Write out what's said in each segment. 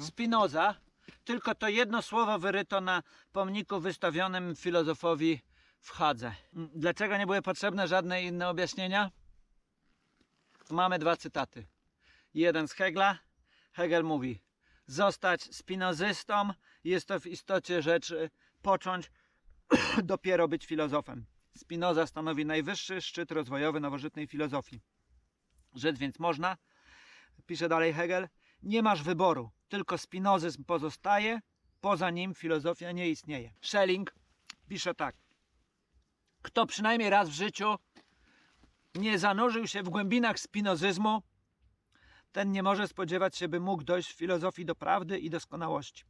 Spinoza, tylko to jedno słowo wyryto na pomniku wystawionym filozofowi w Hadze. Dlaczego nie były potrzebne żadne inne objaśnienia? Mamy dwa cytaty. Jeden z Hegla. Hegel mówi: Zostać spinozystą jest to w istocie rzeczy począć dopiero być filozofem. Spinoza stanowi najwyższy szczyt rozwojowy nowożytnej filozofii. Rzec więc można, pisze dalej Hegel, nie masz wyboru, tylko spinozyzm pozostaje, poza nim filozofia nie istnieje. Schelling pisze tak. Kto przynajmniej raz w życiu nie zanurzył się w głębinach spinozyzmu, ten nie może spodziewać się, by mógł dojść w filozofii do prawdy i doskonałości.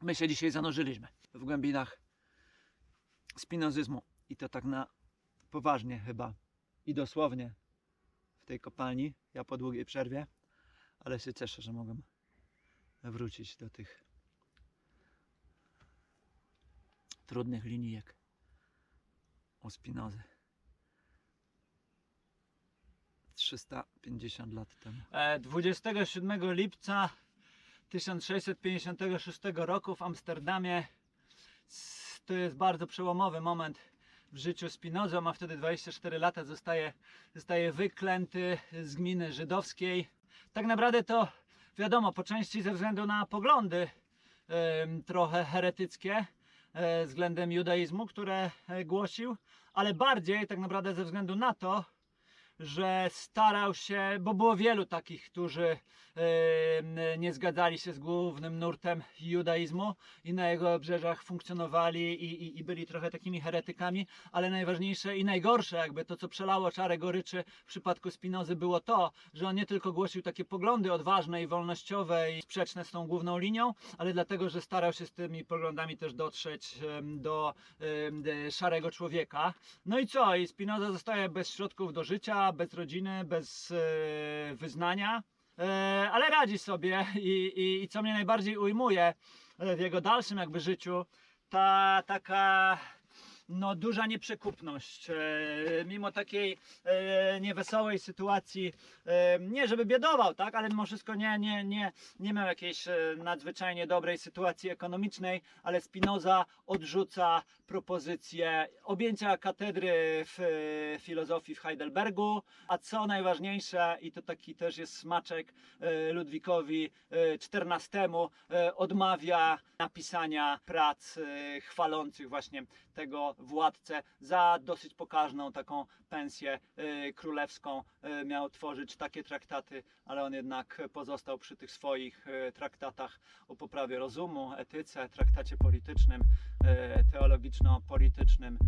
My się dzisiaj zanurzyliśmy w głębinach spinozyzmu i to tak na poważnie chyba i dosłownie w tej kopalni. Ja po długiej przerwie, ale się cieszę, że mogę wrócić do tych trudnych linijek u Spinozy. 350 lat temu. 27 lipca 1656 roku w Amsterdamie to jest bardzo przełomowy moment w życiu Spinozy. On ma wtedy 24 lata, zostaje, zostaje wyklęty z gminy żydowskiej. Tak naprawdę to wiadomo, po części ze względu na poglądy trochę heretyckie e, względem judaizmu, które e, głosił, ale bardziej tak naprawdę ze względu na to, że starał się, bo było wielu takich, którzy nie zgadzali się z głównym nurtem judaizmu i na jego obrzeżach funkcjonowali i, i, i byli trochę takimi heretykami, ale najważniejsze i najgorsze, jakby to, co przelało czarę goryczy w przypadku Spinozy, było to, że on nie tylko głosił takie poglądy odważne i wolnościowe i sprzeczne z tą główną linią, ale dlatego, że starał się z tymi poglądami też dotrzeć do szarego człowieka. No i co? I Spinoza zostaje bez środków do życia, bez rodziny, bez e, wyznania. E, ale radzi sobie i, i, i co mnie najbardziej ujmuje w jego dalszym jakby życiu, ta taka no, duża nieprzekupność. E, mimo takiej e, niewesołej sytuacji, e, nie żeby biedował, tak, ale mimo wszystko nie, nie, nie, nie miał jakiejś nadzwyczajnie dobrej sytuacji ekonomicznej, ale Spinoza odrzuca propozycję objęcia katedry w filozofii w Heidelbergu, a co najważniejsze, i to taki też jest smaczek Ludwikowi XIV, odmawia napisania prac chwalących właśnie tego władcę za dosyć pokaźną taką pensję e, królewską. E, Miał tworzyć takie traktaty, ale on jednak pozostał przy tych swoich e, traktatach o poprawie rozumu, etyce, traktacie politycznym, teologiczno-politycznym.